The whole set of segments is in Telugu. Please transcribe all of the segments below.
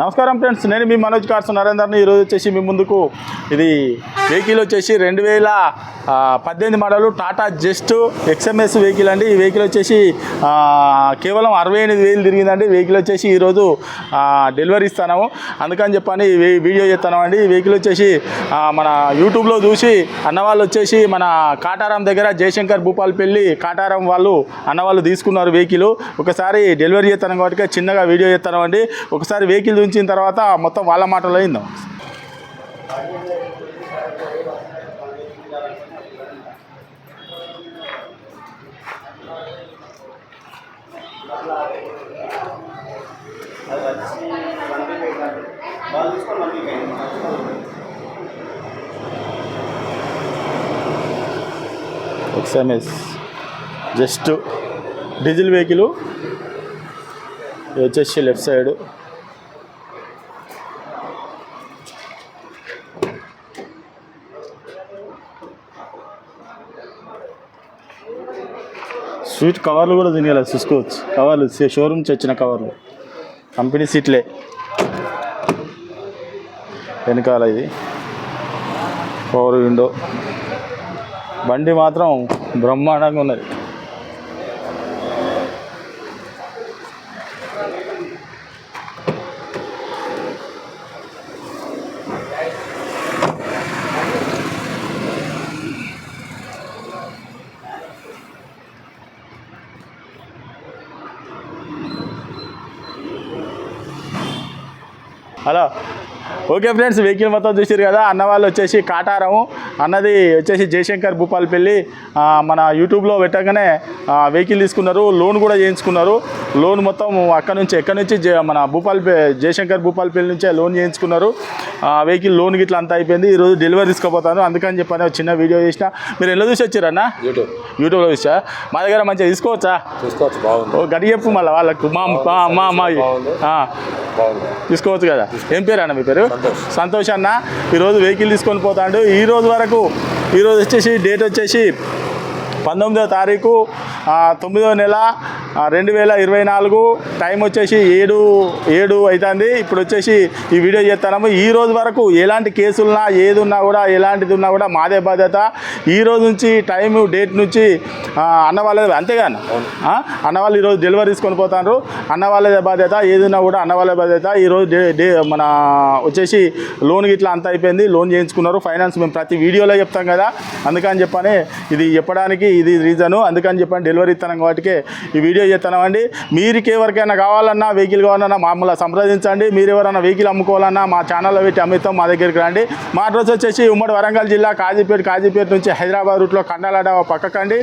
నమస్కారం ఫ్రెండ్స్ నేను మీ మనోజ్ కార్స్ నరేందర్ని. ఈరోజు వచ్చేసి మీ ముందుకు ఇది వెహికల్ వచ్చేసి రెండు వేల పద్దెనిమిది model Tata just XMS vehicle అండి. ఈ వెహికల్ వచ్చేసి కేవలం అరవై ఎనిమిది వేలు తిరిగిందండి. వెహికల్ వచ్చేసి ఈరోజు డెలివరీ ఇస్తాము. అందుకని చెప్పని వీడియో చేస్తున్నాం అండి. ఈ వెహికల్ వచ్చేసి మన యూట్యూబ్లో చూసి అన్నవాళ్ళు వచ్చేసి మన కాటారం దగ్గర జయశంకర్ భూపాలపల్లి కాటారం వాళ్ళు అన్నవాళ్ళు తీసుకున్నారు వెహికల్. ఒకసారి డెలివరీ చేస్తాను కాబట్టి చిన్నగా వీడియో చేస్తాను అండి. ఒకసారి వెహికల్ ఉంచిన తర్వాత మొత్తం వాళ్ళ మాటలో అయిందాం. ఎక్స్ఎంఎస్ జస్ట్ డీజిల్ వెహికల్ వచ్చేసి లెఫ్ట్ సైడ్ స్వీట్ కవర్లు కూడా తినేయాలి చూసుకోవచ్చు కవర్లు షోరూమ్ వచ్చిన కవర్లు. కంపెనీ సీట్లే. వెనకాల ఇది. Power window. బండి మాత్రం బ్రహ్మాండంగా ఉన్నది. హలో. ఓకే ఫ్రెండ్స్ వెహికల్ మొత్తం చూసారు కదా. అన్న వాళ్ళు వచ్చేసి కాటారము అన్నది వచ్చేసి జయశంకర్ భూపాలపల్లి. మన యూట్యూబ్లో పెట్టగానే వెహికల్ తీసుకున్నారు. లోన్ కూడా చేయించుకున్నారు. లోన్ మొత్తం అక్కడ నుంచి ఎక్కడి నుంచి జ- మన భూపాల్ జయశంకర్ భూపాలపల్లి నుంచే లోన్ చేయించుకున్నారు. వెహికల్ లోన్ గిట్లా అంతా అయిపోయింది. ఈరోజు డెలివరీ తీసుకోపోతాను. అందుకని చెప్పని చిన్న వీడియో చేసిన. మీరు ఎలా చూసి వచ్చారన్న యూట్యూబ్. యూట్యూబ్లో చూసా? మా దగ్గర మంచిగా తీసుకోవచ్చా? ఓ గడి చెప్పు మళ్ళీ వాళ్ళకు. మా మా మా అమ్మాయి తీసుకోవచ్చు కదా? ఏం పేరు అన్న మీ పేరు? సంతోష్. అన్న. ఈరోజు వెహికల్ తీసుకొని పోతాడు. ఈ రోజు వరకు ఈరోజు వచ్చేసి డేట్ వచ్చేసి పంతొమ్మిదో తారీఖు తొమ్మిదో నెల రెండు వేల ఇరవై నాలుగు టైం వచ్చేసి ఏడు ఏడు అవుతుంది ఇప్పుడు వచ్చేసి ఈ వీడియో చేస్తున్నాము ఈ రోజు వరకు ఎలాంటి కేసులున్నా ఏది ఉన్నా కూడా ఎలాంటిది ఉన్నా కూడా మాదే బాధ్యత. ఈ రోజు నుంచి టైం డేట్ నుంచి అన్న వాళ్ళ అంతేగా అన్న? వాళ్ళు ఈరోజు డెలివరీ తీసుకొని పోతారు అన్న వాళ్ళదే బాధ్యత ఏదున్నా కూడా అన్న వాళ్ళ బాధ్యత. ఈరోజు డే డే మన వచ్చేసి లోన్ గిట్లా అంత అయిపోయింది. లోన్ చేయించుకున్నారు. ఫైనాన్స్ మేము ప్రతి వీడియోలో చెప్తాం కదా. అందుకని చెప్పని ఇది చెప్పడానికి ఇది రీజను. అందుకని చెప్పని డెలివరీ ఇస్తాను కాబట్టి ఈ వీడియో చేస్తున్నామండి మీరికి ఎవరికైనా కావాలన్నా వెహికల్ కావాలన్నా మమ్మల్ని సంప్రదించండి. మీరు ఎవరైనా వెహికల్ అమ్ముకోవాలన్నా మా ఛానల్లో పెట్టి అమ్మిస్తాం మా దగ్గరికి రండి. మా అడ్రస్ వచ్చేసి ఉమ్మడి వరంగల్ జిల్లా కాజీపేట కాజీపేట నుంచి హైదరాబాద్ రూట్లో కండాలడ పక్కకండి.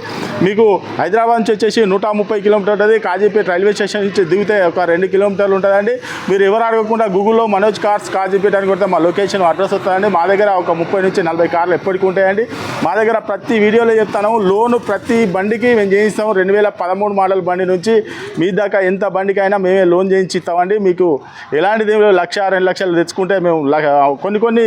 మీకు హైదరాబాద్ నుంచి వచ్చేసి నూట ముప్పై కిలోమీటర్ ఉంటుంది. కాజీపేట రైల్వే స్టేషన్ నుంచి దిగితే ఒక రెండు కిలోమీటర్లు ఉంటుందండి. మీరు ఎవరు అడగకుండా గూగుల్లో మనోజ్ కార్స్ కాజీపేట అని కొడితే మా లొకేషన్ అడ్రస్ వస్తుందండి. మా దగ్గర ఒక ముప్పై నుంచి నలభై కార్లు ఎప్పటికీ ఉంటాయండి. మా దగ్గర ప్రతి వీడియోలో చెప్తాను. లోను ప్రతి బండికి మేము చేయిస్తాము రెండు వేల పదమూడు మోడల్ బండి నుంచి మీ దాకా ఎంత బండికైనా మేమే లోన్ చేయించి ఇస్తామండి మీకు ఎలాంటిది లక్ష రెండు లక్షలు తెచ్చుకుంటే మేము కొన్ని కొన్ని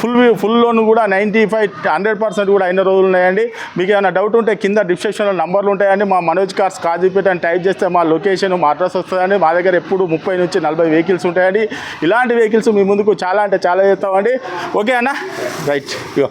ఫుల్ ఫుల్ లోన్ కూడా నైంటీ ఫైవ్ హండ్రెడ్ పర్సెంట్ కూడా అయిన రోజులు ఉన్నాయండి. మీకు ఏమైనా డౌట్ ఉంటే కింద డిస్క్రిప్షన్లో నంబర్లు ఉంటాయండి. మా మనోజ్ కార్స్ కాజీపేట అని టైప్ చేస్తే మా లొకేషన్ మా అడ్రస్ వస్తుందండి. మా దగ్గర ఎప్పుడు ముప్పై నుంచి నలభై వెహికల్స్ ఉంటాయండి. ఇలాంటి వెహికల్స్ మీ ముందుకు చాలా అంటే చాలా చేస్తామండి. ఓకే అన్న? రైట్. ఇగో.